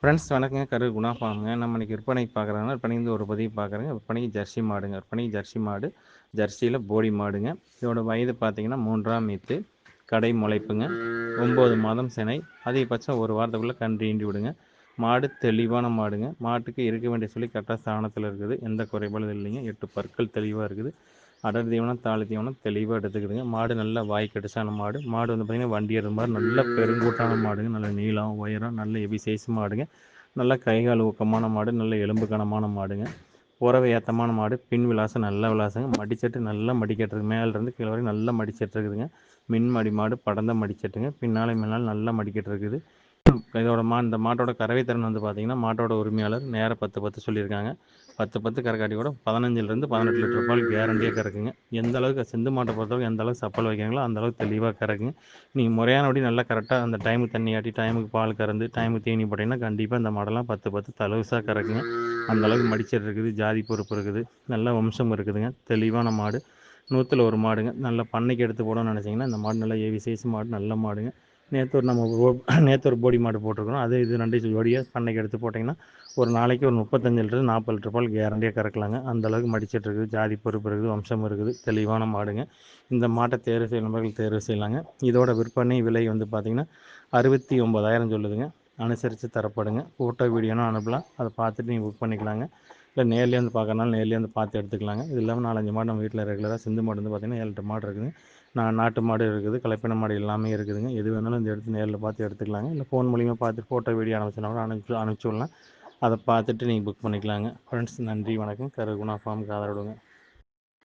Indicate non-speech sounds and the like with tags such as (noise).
Friends வணக்கங்க. கரு குணா ஃபார்முங்க நம்ம இன்னைக்கு விற்பனைக்கு பார்க்குறாங்க விற்பனைக்கு ஒரு பதிவு பார்க்குறேங்க. விற்பனைக்கு ஜெர்சி மாடுங்க. விற்பனைக்கு ஜெர்சி மாடு ஜெர்சியில் போடி மாடுங்க. இதோட வயது பார்த்தீங்கன்னா மூன்றாம் மீத்து கடை முளைப்புங்க. ஒம்பது மாதம் சினை. அதிகபட்சம் ஒரு வாரத்துக்குள்ளே கன்று ஈண்டி விடுங்க. மாடு தெளிவான மாடுங்க. மாட்டுக்கு இருக்க வேண்டிய சொல்லி கரெக்டாக ஸ்தானத்தில் இருக்குது. எந்த குறைபாடும் இல்லைங்க. எட்டு பற்கள் தெளிவாக இருக்குது. அடர் தீவனம் தாழ் தீவனம் தெளிவாக எடுத்துக்குதுங்க மாடு நல்லா வாய் கடிசான மாடு. மாடு வந்து பார்த்திங்கன்னா வண்டி மாதிரி நல்ல பெருங்கூட்டான மாடுங்க. நல்ல நீளம் உயரம் நல்ல எபி சைஸ் மாடுங்க. நல்ல கைகால் ஊக்கமான மாடு நல்ல எலும்பு கனமான மாடுங்க. உறவை ஏத்தமான மாடு பின் விலாசம் நல்ல விலாசங்க. மடிச்சட்டு நல்லா மடிக்கட்டுருக்கு மேலேருந்து கீழே வரைக்கும் நல்லா மடிச்சட்டு இருக்குதுங்க. மின் மடி மாடு படந்த மடிச்சட்டுங்க. பின்னாலே மேலால் நல்லா மடிக்கட்டு இருக்குது. இதோட மா இந்த மாட்டோட கறவை திறன் வந்து பார்த்தீங்கன்னா மாட்டோட உரிமையாளர் நேராக பத்து பத்து சொல்லியிருக்காங்க. பத்து பத்து கறக்காட்டி கூட பதினஞ்சுலேருந்து பதினெட்டு லிட்டர் பால் கேரண்டியாக கறக்குங்க. எந்த அளவுக்கு செந்து மாட்டை பொறுத்தவரைக்கும் எந்த அளவுக்கு சப்பல் வைக்கிறாங்களோ அந்த அளவுக்கு தெளிவாக கறக்குங்க. நீங்கள் முறையானபடி நல்லா கரெக்டாக அந்த டைமுக்கு தண்ணி ஆட்டி டைமுக்கு பால் கறந்து டைமுக்கு தீனி போட்டிங்கன்னா கண்டிப்பாக இந்த மாடெல்லாம் பத்து பத்து தலவுசாக கறக்குங்க. அந்த அளவுக்கு மடிச்சர் இருக்குது ஜாதி பொறுப்பு இருக்குது நல்ல வம்சம் இருக்குதுங்க. தெளிவான மாடு நூற்றில் ஒரு மாடுங்க. நல்ல பண்ணைக்கு எடுத்து போடணும்னு நினச்சிங்கன்னா இந்த மாடு நல்லா ஏவி சைஸ் மாடு நல்ல மாடுங்க. நேற்று ஒரு நம்ம (clears throat) நேற்று ஒரு போடி மாடு போட்டிருக்கிறோம். அது இது ரெண்டு ஜோடியாக பண்ணைக்கு எடுத்து போட்டிங்கன்னா ஒரு நாளைக்கு ஒரு முப்பத்தஞ்சு லிட்டர் நாற்பது லிட்டர் பால் கேரண்டியாக கறக்கலாங்க. அந்தளவுக்கு மடிச்சிட்டு இருக்குது ஜாதி பொறுப்பு இருக்குது வம்சம் இருக்குது தெளிவான மாடுங்க. இந்த மாட்டை தேர்வு செய்ய தேர்வு செய்யலாங்க. இதோட விற்பனை விலை வந்து பார்த்திங்கன்னா அறுபத்தி ஒம்பதாயிரம் சொல்லுதுங்க. அனுசரித்து தரப்படுங்க. ஃபோட்டோ வீடியோனும் அனுப்பலாம். அதை பார்த்துட்டு நீங்கள் புக் பண்ணிக்கலாங்க. இல்லை நேர்லேயே வந்து பார்க்கறனால நேர்லேயே வந்து பார்த்து எடுத்துக்கலாங்க. இது இல்லாமல் நாலஞ்சு மாடு நம்ம வீட்டில் ரெகுலராக சிந்து மாடு வந்து பார்த்திங்கன்னா ஏழு எட்டு மாடு இருக்குது. நான் நாட்டு மாடு இருக்குது கலப்பின மாடு எல்லாமே இருக்குதுங்க. எது வேணாலும் இந்த எடுத்து நேரில் பார்த்து எடுத்துக்கலாங்க. இல்லை ஃபோன் மூலிமா பார்த்து ஃபோட்டோ வீடியோ அனுப்பிச்சுனா கூட அனுப்பிச்சு அனுப்பிச்சி விடலாம். அதை பார்த்துட்டு நீங்கள் புக் பண்ணிக்கலாங்க. ஃப்ரெண்ட்ஸ் நன்றி வணக்கம். கருகுணா ஃபார்முக்கு ஆதரவுடுங்க